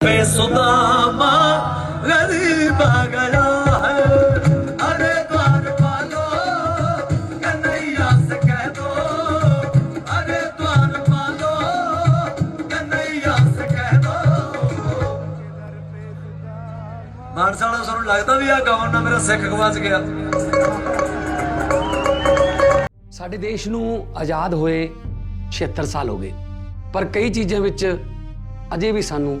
बेसुदामा गरीब आ गया है अरे द्वार पालो कन्हैया से कह दो अरे द्वार पालो कन्हैया से कह दो ਮਾਨਸਾ ਵਾਲਾ ਸਾਨੂੰ ਲੱਗਦਾ ਵੀ ਆ ਗਾਉਣ ਨਾਲ ਮੇਰਾ ਸਿੱਖ ਗਵਾਚ ਗਿਆ ਸਾਡੇ ਦੇਸ਼ ਨੂੰ ਆਜ਼ਾਦ ਹੋਏ 76 ਸਾਲ ਹੋ ਗਏ ਪਰ ਕਈ ਚੀਜ਼ਾਂ ਵਿੱਚ ਅਜੇ ਵੀ ਸਾਨੂੰ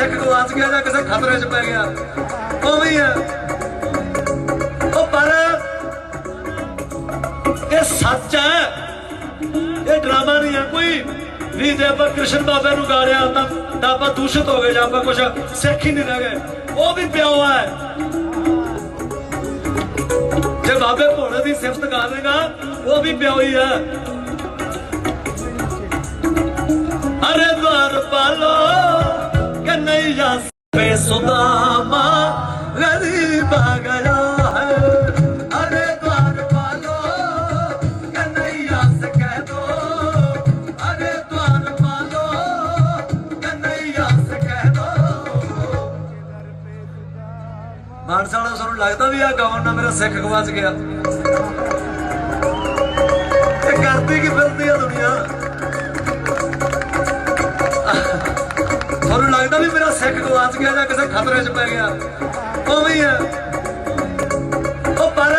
ਲੱਗਦਾ ਗਵਾਚ ਗਿਆ ਜਾਂ ਕਿਸੇ ਖਤਰੇ 'ਚ ਪੈ ਗਿਆ। ਉਵੇਂ ਹੀ ਆ। ਉਹ ਪਰ ਇਹ ਸੱਚ ਹੈ। ਇਹ ਡਰਾਮਾ ਨਹੀਂ ਆ ਕੋਈ। ਵੀ ਜੇ ਆਪਾਂ ਕ੍ਰਿਸ਼ਨ ਬਾਬੇ ਨੂੰ ਗਾੜਿਆ ਤਾਂ ਤਾਂ ਆਪਾਂ ਦੂਸ਼ਿਤ ਹੋ ਗਏ ਜਾਂ ਆਪਾਂ ਕੁਝ ਸਿੱਖ ਹੀ ਨਹੀਂ ਰਹਿ ਗਏ। ਉਹ ਵੀ ਪਿਓ ਹੈ। ਜੇ ਬਾਬੇ ਭੋਲੇ ਦੀ ਸਿਫਤ ਗਾ ਦੇਗਾ, ਉਹ ਵੀ ਪਿਓ ਹੀ ਹੈ। ਕਹਿ ਦੋ ਮਾਨਸਾ ਵਾਲਾ ਸਾਨੂੰ ਲੱਗਦਾ ਵੀ ਆ ਗਾਉਣ ਨਾਲ ਮੇਰਾ ਸਿੱਖ ਗਵਾਚ ਗਿਆ। ਇਹ ਕਰਦੀ ਕੀ ਫਿਰਦੀ ਆ ਦੁਨੀਆ? ਲੱਗਦਾ ਵੀ ਮੇਰਾ ਸਿੱਖ ਗਵਾਚ ਗਿਆ ਜਾਂ ਕਿਸੇ ਖਤਰੇ 'ਚ ਪੈ ਗਿਆ। ਉਵੇਂ ਹੀ ਆ। ਉਹ ਪਰ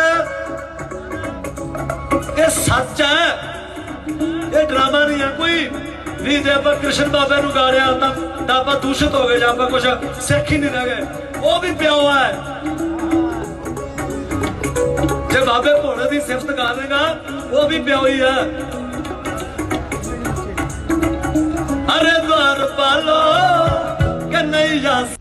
ਇਹ ਸੱਚ ਹੈ। ਇਹ ਡਰਾਮਾ ਨਹੀਂ ਆ ਕੋਈ। ਵੀ ਜੇ ਆਪਾਂ ਕ੍ਰਿਸ਼ਨ ਬਾਬੇ ਨੂੰ ਗਾੜਿਆ ਤਾਂ ਤਾਂ ਆਪਾਂ ਦੂਸ਼ਿਤ ਹੋ ਗਏ ਜਾਂ ਆਪਾਂ ਕੁਝ ਸਿੱਖ ਹੀ ਨਹੀਂ ਰਹਿ ਗਏ ਉਹ ਵੀ ਪਿਓ ਹੈ। ਜੇ ਬਾਬੇ ਭੋਲੇ ਦੀ ਸਿਫਤ ਗਾ ਦੇਗਾ, ਉਹ ਵੀ ਪਿਓ ਹੀ ਹੈ। yaz